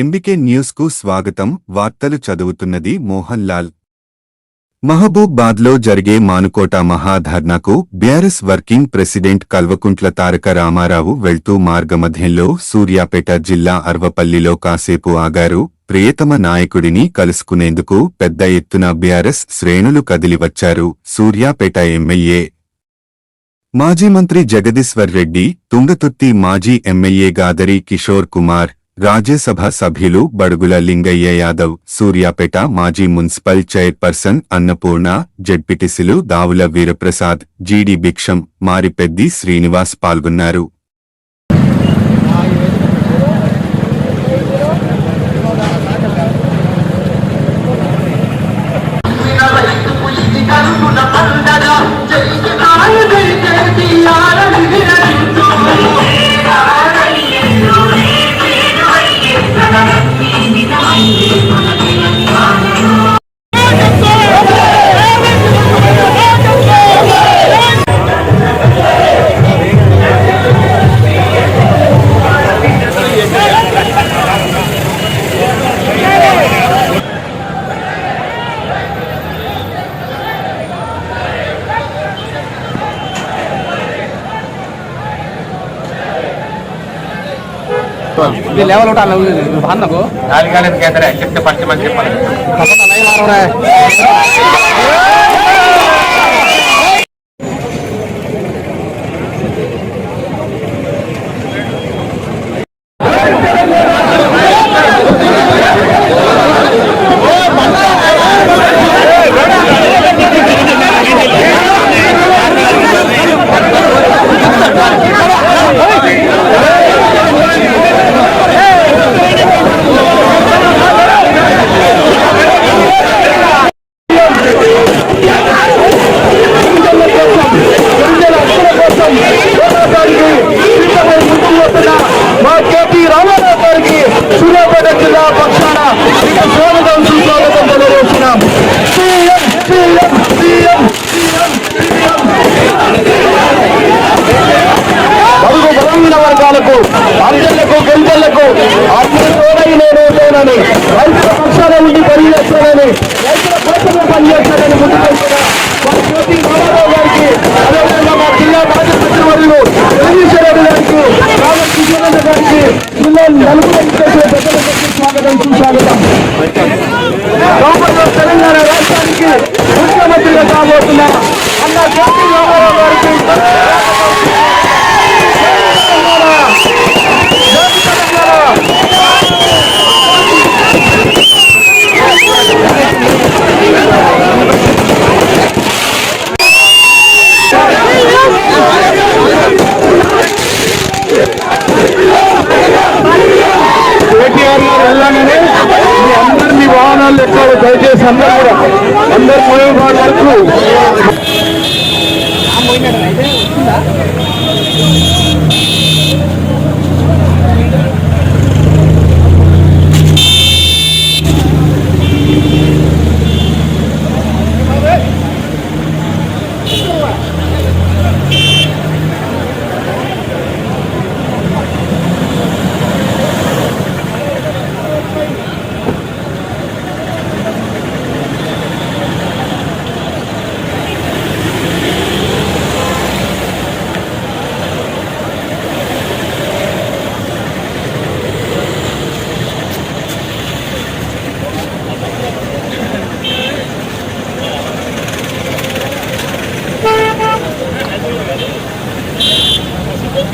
MBK న్యూస్కు స్వాగతం. వార్తలు చదువుతున్నది మోహన్ లాల్ మహబూబాద్లో జరిగే Manukota మహాధర్నాకు BRS working president Kalvakuntla Taraka Rama Rao వెళ్తూ మార్గమధ్యంలో సూర్యాపేట జిల్లా అర్వపల్లిలో కాసేపు ఆగారు. ప్రియతమ నాయకుడిని కలుసుకునేందుకు పెద్ద ఎత్తున బీఆర్ఎస్ శ్రేణులు కదిలివచ్చారు. సూర్యాపేట ఎమ్మెల్యే మాజీ మంత్రి జగదీశ్వర్ రెడ్డి తుంగతుర్తి మాజీ ఎమ్మెల్యే గాదరి కిషోర్ కుమార్ రాజ్యసభ సభ్యులు బడుగుల లింగయ్య యాదవ్ సూర్యాపేట మాజీ మున్సిపల్ చైర్పర్సన్ అన్నపూర్ణ జడ్పిటిసిలు దావుల వీరప్రసాద్ జీడి భిక్షం మారిపెద్ది శ్రీనివాస్ పాల్గొన్నారు. కేంద్ర చెప్తే మంది చెప్పాలి మా కేపీ రామారావు గారికి సూర్యాపేట జిల్లా పక్షాన మీకు స్వాగతం సుస్వాగతం తెలియజేస్తున్నాం సీఎం సీఎం సీఎం బడుగు బలమైన వర్గాలకు అందళ్ళకు గెలిచళ్ళకు అందరి తోడై నేను ఉంటానని రైతుల పక్షాన ఉండి పనిచేస్తానని రైతుల కోసమే పనిచేస్తానని ముందుకొస్తున్నా రామారావు గారికి అదేవిధంగా మా జిల్లా మాజీ సచివర్యులు జగదీశ్వరరెడ్డి గారికి రామ గారికి జిల్లా నలుగురు స్వాగతం సుస్వాగతం. తెలంగాణ రాష్ట్రానికి ముఖ్యమంత్రిగా కాబోతున్న అన్న జ్యోతి రామారావు గారికి కేటీఆర్ గారు మీ అందరు మీ వాహనాలు ఎక్కడ దయచేసి అందరూ కూడా అందరు మయోబాద్ వరకు